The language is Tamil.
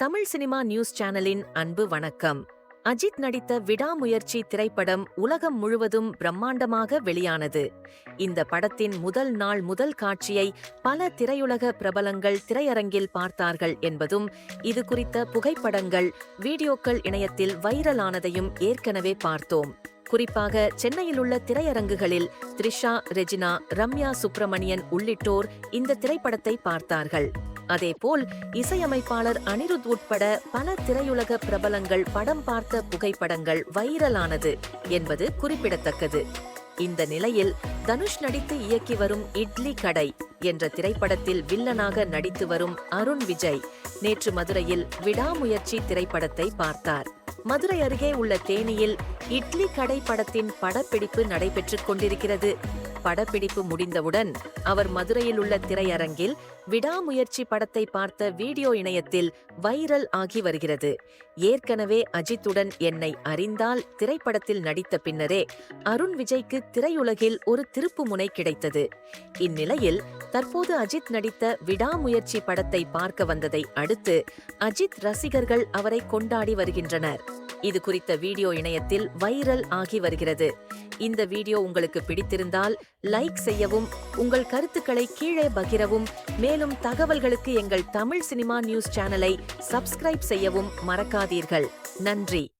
தமிழ் சினிமா நியூஸ் சேனலின் அன்பு வணக்கம். அஜித் நடித்த விடாமுயற்சி திரைப்படம் உலகம் முழுவதும் பிரம்மாண்டமாக வெளியானது. இந்த படத்தின் முதல் நாள் முதல் காட்சியை பல திரையுலக பிரபலங்கள் திரையரங்கில் பார்த்தார்கள் என்பதும் இது குறித்த புகைப்படங்கள் வீடியோக்கள் இணையத்தில் வைரலானதையும் ஏற்கனவே பார்த்தோம். குறிப்பாக சென்னையில் உள்ள திரையரங்குகளில் த்ரிஷா ரெஜினா ரம்யா சுப்பிரமணியன் உள்ளிட்டோர் இந்த திரைப்படத்தை பார்த்தார்கள். அதேபோல் இசையமைப்பாளர் அனிருத் உட்பட பல திரையுலக பிரபலங்கள் படம் பார்த்த புகைப்படங்கள் வைரலானது என்பது குறிப்பிடத்தக்கது. இந்த நிலையில் தனுஷ் நடித்து இயக்கி வரும் இட்லி கடை என்ற திரைப்படத்தில் வில்லனாக நடித்து வரும் அருண் விஜய் நேற்று மதுரையில் விடாமுயற்சி திரைப்படத்தை பார்த்தார். மதுரை அருகே உள்ள தேனியில் இட்லி கடை படத்தின் படப்பிடிப்பு நடைபெற்றுக் கொண்டிருக்கிறது. படப்பிடிப்பு முடிந்தவுடன் அவர் மதுரையில் உள்ள திரையரங்கில் விடாமுயற்சி படத்தை பார்த்த வீடியோ இணையத்தில் வைரல் ஆகி வருகிறது. ஏற்கனவே அஜித்துடன் என்னை அறிந்தால் திரைப்படத்தில் நடித்த பின்னரே அருண் விஜய்க்கு திரையுலகில் ஒரு திருப்புமுனை கிடைத்தது. இந்நிலையில் தற்போது அஜித் நடித்த விடாமுயற்சி படத்தை பார்க்க வந்ததை அடுத்து அஜித் ரசிகர்கள் அவரை கொண்டாடி வருகின்றனர். இது குறித்த வீடியோ இணையத்தில் வைரல் ஆகி வருகிறது. இந்த வீடியோ உங்களுக்கு பிடித்திருந்தால் லைக் செய்யவும் உங்கள் கருத்துக்களை கீழே பகிரவும் மேலும் தகவல்களுக்கு எங்கள் தமிழ் சினிமா நியூஸ் சேனலை சப்ஸ்கிரைப் செய்யவும் மறக்காதீர்கள். நன்றி.